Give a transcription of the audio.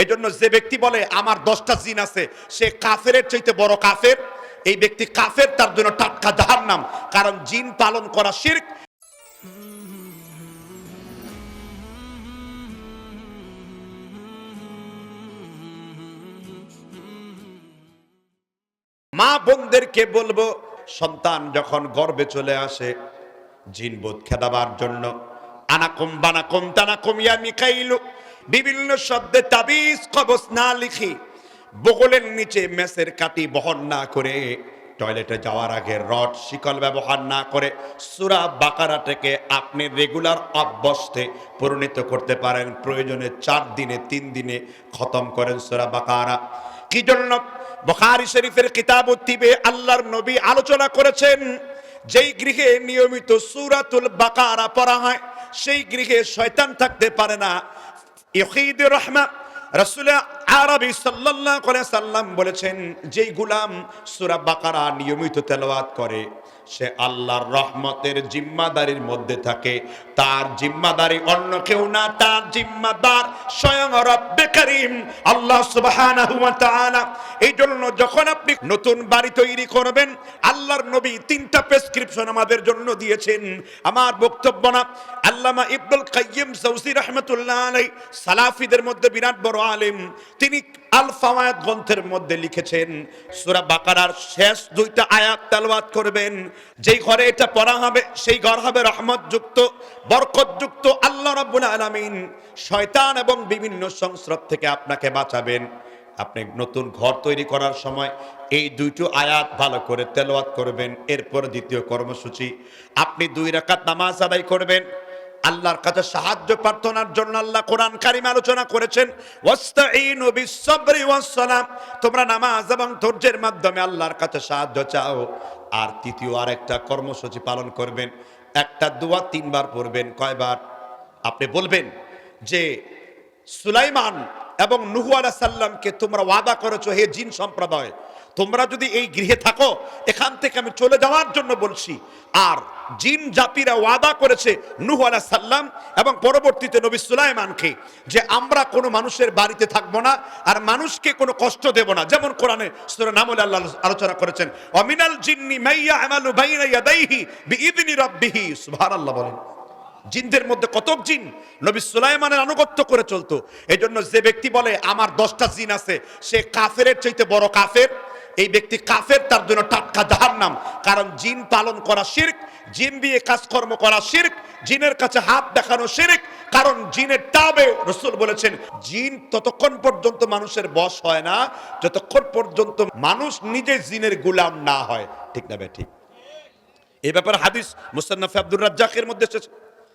এই জন্য যে ব্যক্তি বলে, আমার দশটা জিন আছে, সে কাফের চাইতে বড় কাফের। এই ব্যক্তি কাফের, তার জন্য টাটকা জাহান্নাম। কারণ জিন পালন করা শির্ক। মা বোনদেরকে বলব, সন্তান যখন গর্বে চলে আসে জিনবোধ খেদাবার জন্য, আনাকুম বানাকুম তানাকুম ইয়া মিকাইলু। বিভিন্ন শব্দে তাবিজ, কবজ না লিখি, বগলের নিচে মেসের কাটি বহন না করে, টয়লেটে যাওয়ার আগে রড, শিকল ব্যবহার না করে, সুরা বাকারা থেকে আপনি রেগুলার অভ্যস্তে পরিণত করতে পারেন, প্রয়োজনে চার দিনে, তিন দিনে খতম করেন সুরা বাকারা। কি জন্য? বখারি শরীফের কিতাব উত্তিবে আল্লাহর নবী আলোচনা করেছেন, যেই গৃহে নিয়মিত সুরাতুল বাকারা পড়া হয়, সেই গৃহে শয়তান থাকতে পারে না। يخيد رحمة رسول আরবি সাল্লাল্লাহু আলাইহি সাল্লাম বলেছেন, যেই গুলাম সূরা বাকারা নিয়মিত তেলাওয়াত করে, সে আল্লাহর রহমতের জিম্মাদারির মধ্যে থাকে। তার জিম্মাদারি অন্য কেউ না, তার জিম্মাদার স্বয়ং রব্বে করিম, আল্লাহ সুবহানাহু ওয়া তাআলা। এই জন্য যখন আপনি নতুন বাড়ি তৈরি করবেন, আল্লাহর নবী তিনটা প্রেসক্রিপশন আমাদের জন্য দিয়েছেন। আমার বক্তব্য না, আল্লামা ইবনুল কাইয়িম জাওজি রাহমাতুল্লাহ আলাই সালাফিদের মধ্যে বিরাট বড় আলেম। তিনি আল ফাওয়ায়েদ গ্রন্থের মধ্যে লিখেছেন, সূরা বাকারার শেষ দুইটা আয়াত তেলাওয়াত করবেন। যেই ঘরে এটা পড়া হবে, সেই ঘর হবে রহমত যুক্ত বরকত যুক্ত আল্লাহ রাব্বুল আলামিন শয়তান এবং বিভিন্ন সংস্রব থেকে আপনাকে বাঁচাবেন। আপনি নতুন ঘর তৈরি করার সময় এই দুইটো আয়াত ভালো করে তেলাওয়াত করবেন। এরপর দ্বিতীয় কর্মসূচি, আপনি দুই রাকাত নামাজ আদায় করবেন আল্লাহর কাছে সাহায্য প্রার্থনার জন্য আল্লাহ কোরআন কারিম আলোচনা করেছেন তোমরা নামাজ এবং ধৈর্যের মাধ্যমে আল্লাহর কাছে সাহায্য চাও। আর তৃতীয় আরেকটা কর্মসূচি পালন করবেন, একটা দোয়া তিনবার পড়বেন, কয়বার? আপনি বলবেন যে সুলাইমান এবং নুহু আলাহ সাল্লামকে তোমরা ওয়াদা করেছ, হে জিন সম্প্রদায় তোমরা যদি এই গৃহে থাকো, এখান থেকে আমি চলে যাওয়ার জন্য বলছি। আর জিন জাতিরা ওয়াদা করেছে নুহু আলাহ সাল্লাম এবং পরবর্তীতে নবী সুলাইমানকে যে আমরা কোনো মানুষের বাড়িতে থাকব না আর মানুষকে কোনো কষ্ট দেব না। যেমন কোরআনে সূরা নামল আল্লাহ আলোচনা করেছেন, অমিনাল জিন্নি মাইয়া আমালু বাইনা ইয়াদাইহি রাব্বিহি। সুবহানাল্লাহ বলেন। জিনদের মধ্যে কতক জিন নবী সুলাইমানের আনুগত্য করে চলতো। এই জন্য যে ব্যক্তি বলে, আমার দশটা জিন আছে, সে কাফের চাইতে বড় কাফের। এই ব্যক্তি কাফের, তার জন্য টাটকা জাহান্নাম। কারণ জিন পালন করা শির্ক, জিন দিয়ে কাজকর্ম করা শির্ক, জিনের কাছে হাত দেখানো শির্ক। কারণ জিনের টাবে রসুল বলেছেন, জিন ততক্ষণ পর্যন্ত মানুষের বস হয় না, যতক্ষণ পর্যন্ত মানুষ নিজে জিনের গুলাম না হয়। ঠিক না বে, ঠিক। এই ব্যাপারে হাদিস মুসান্নাফে আব্দুর রাজ্জাকের মধ্যে এসেছে।